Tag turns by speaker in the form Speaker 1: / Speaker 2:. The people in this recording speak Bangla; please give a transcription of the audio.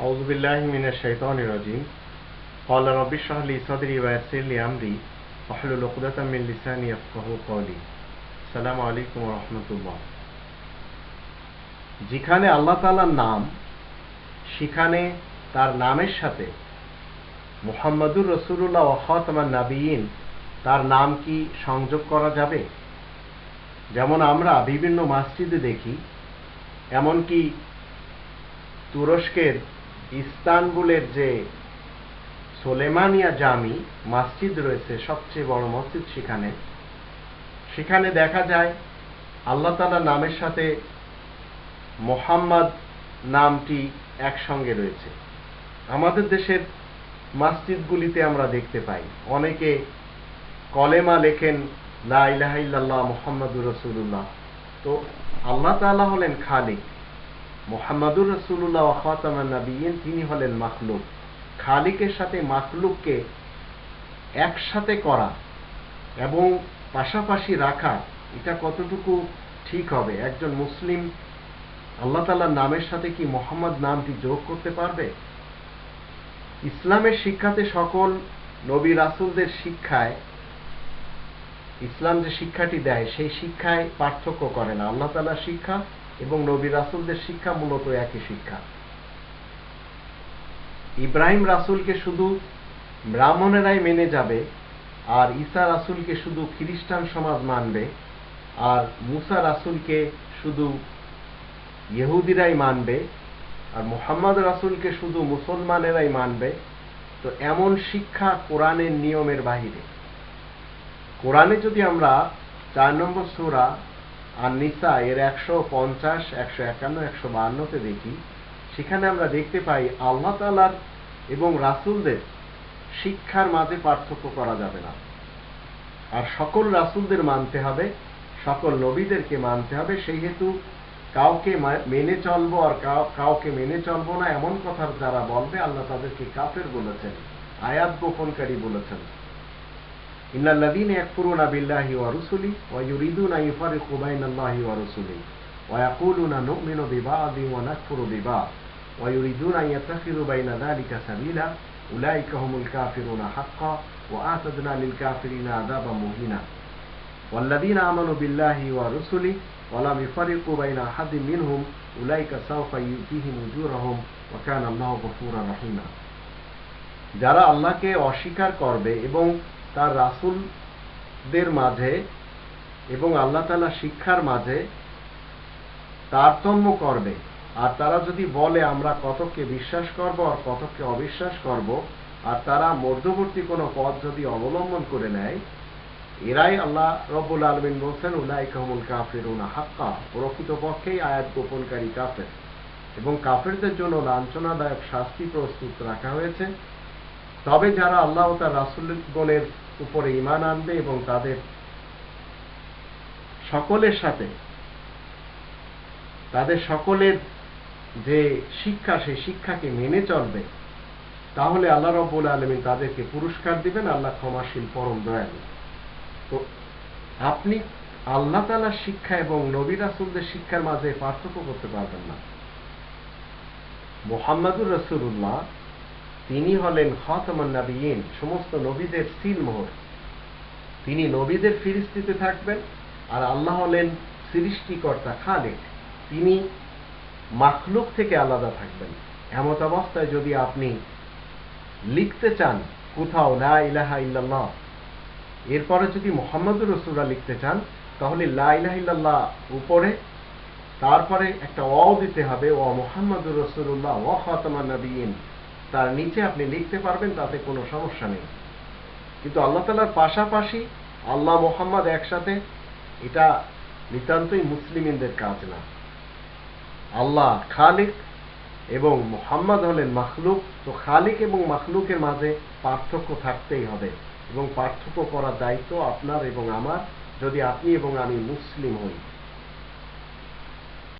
Speaker 1: أعوذ بالله من الشيطان الرجيم قال رب اشرح لي صدري ويسر لي أمري واحلل عقدة من لساني يفقهوا قولي السلام عليكم ورحمة الله যেখানে আল্লাহ তাআলার নাম সেখানে তার নামের সাথে মুহাম্মাদুর রসুল্লাহ ও খাতামান নাবিয়িন তার নাম কি সংযোগ করা যাবে যেমন আমরা বিভিন্ন মসজিদে দেখি এমনকি তুরস্কের ইস্তানবুলের যে সোলেমানিয়া জামি মসজিদ রয়েছে, সবচেয়ে বড় মসজিদ সেখানে সেখানে দেখা যায় আল্লাহ তালা নামের সাথে মোহাম্মদ নামটি একসঙ্গে রয়েছে। আমাদের দেশের মসজিদগুলিতে আমরা দেখতে পাই। অনেকে কলেমা লেখেন, লা ইলাহা ইল্লাল্লাহ মোহাম্মদুর রসুল্লাহ তো আল্লাহ তাআলা হলেন খালিক। মোহাম্মদুর রসুল্লাহ খাতামান নবীন তিনি হলেন মাখলুক। খালিকের সাথে মাখলুককে একসাথে করা এবং পাশাপাশি রাখা, এটা কতটুকু ঠিক হবে? একজন মুসলিম, আল্লাহ তাআলার নামের সাথে কি মোহাম্মদ নামটি যোগ করতে পারবে? ইসলামের শিক্ষাতে সকল নবী রাসুলদের শিক্ষায়, ইসলাম যে শিক্ষাটি দেয়, সেই শিক্ষায় পার্থক্য করে না। আল্লাহ তালার শিক্ষা এবং নবী রাসুলদের শিক্ষা মূলত একই শিক্ষা। ইব্রাহিম রাসুলকে শুধু ব্রাহ্মণেরাই মেনে যাবে, আর ঈসা রাসুলকে শুধু খ্রিস্টান সমাজ মানবে, আর মুসা রাসুলকে শুধু ইহুদিরাই মানবে, আর মোহাম্মদ রাসুলকে শুধু মুসলমানেরাই মানবে, তো এমন শিক্ষা কোরআনের নিয়মের বাহিরে। কোরআনে যদি আমরা চার নম্বর সুরা আর নিসা এর একশো পঞ্চাশ, একশো একান্ন, একশো বাহান্নতে দেখি, সেখানে আমরা দেখতে পাই আল্লাহ তালার এবং রাসুলদের শিক্ষার মাঝে পার্থক্য করা যাবে না। আর সকল রাসুলদের মানতে হবে, সকল নবীদেরকে মানতে হবে সেই হেতু কাউকে মেনে চলবো আর কাউকে মেনে চলবো না, এমন কথা যারা বলবে, আল্লাহ তাদেরকে কাফের বলেছেন, আয়াত গোপনকারী বলেছেন। إن الذين يكفرون بالله ورسله ويريدون أن يفرقوا بين الله ورسله ويقولون نؤمن ببعض ونكفر ببعض ويريدون أن يتخذوا بين ذلك سبيلا أولئك هم الكافرون حقا وآتدنا للكافرين عذابا مهينا والذين آمنوا بالله ورسله ولم يفرقوا بين أحد منهم أولئك سوف يؤتيهم أجورهم وكان الله غفورا رحيما যারা আল্লাহকে অস্বীকার করবে এবং তার রাসুলদের মাঝে এবং আল্লাহ তালা শিক্ষার মাঝে তারতম্য করবে। আর তারা যদি বলে, আমরা কতককে বিশ্বাস করব আর কতককে অবিশ্বাস করব? আর তারা মধ্যবর্তী কোনো পথ যদি অবলম্বন করে নেয়, এরাই আল্লাহ রব্বুল আলমিন বলছেন উলাই কাহমুল কাফের উনা হাক্কা। প্রকৃতপক্ষেই আয়াত গোপনকারী কাফের। এবং কাফেরদের জন্য লাঞ্ছনাদায়ক শাস্তি প্রস্তুত রাখা হয়েছে। তবে যারা আল্লাহ তার রাসুলগণের উপরে ইমান আনবে এবং তাদের সকলের সাথে, তাদের সকলের যে শিক্ষা, সেই শিক্ষাকে মেনে চলবে, তাহলে আল্লাহ রব্বুল আলমিন তাদেরকে পুরস্কার দিবেন, আল্লাহ ক্ষমাশীল, পরম দয়ালু। তো আপনি আল্লাহ তালার শিক্ষা এবং নবী রাসুলদের শিক্ষার মাঝে পার্থক্য করতে পারবেন না। মোহাম্মদুর রসুল্লাহ তিনি হলেন খতমান নাবিয়িন, সমস্ত নবীদের সিলমোহর তিনি নবীদের ফিরিস্তিতে থাকবেন আর আল্লাহ হলেন সৃষ্টিকর্তা খালেক। তিনি মাখলুক থেকে আলাদা থাকবেন। এমত অবস্থায় যদি আপনি লিখতে চান, কোথাও লা ইলাহা ইল্লাল্লাহ, এরপরে যদি মোহাম্মদুর রসুল্লাহ লিখতে চান, তাহলে লা ইলাহা ইল্লাল্লাহ উপরে, তারপরে একটা অ দিতে হবে ও মোহাম্মদুর রসুল্লাহ ও খতমান নবীন তার নিচে আপনি লিখতে পারবেন, তাতে কোনো সমস্যা নেই। কিন্তু আল্লাহ তালার পাশাপাশি আল্লাহ মোহাম্মদ একসাথে, এটা নিতান্তই মুসলিমদের কাজ না। আল্লাহ খালিক এবং মোহাম্মদ হলেন মাখলুক, তো খালিক এবং মাখলুকের মাঝে পার্থক্য থাকতেই হবে এবং পার্থক্য করার দায়িত্ব আপনার এবং আমার, যদি আপনি এবং আমি মুসলিম হই।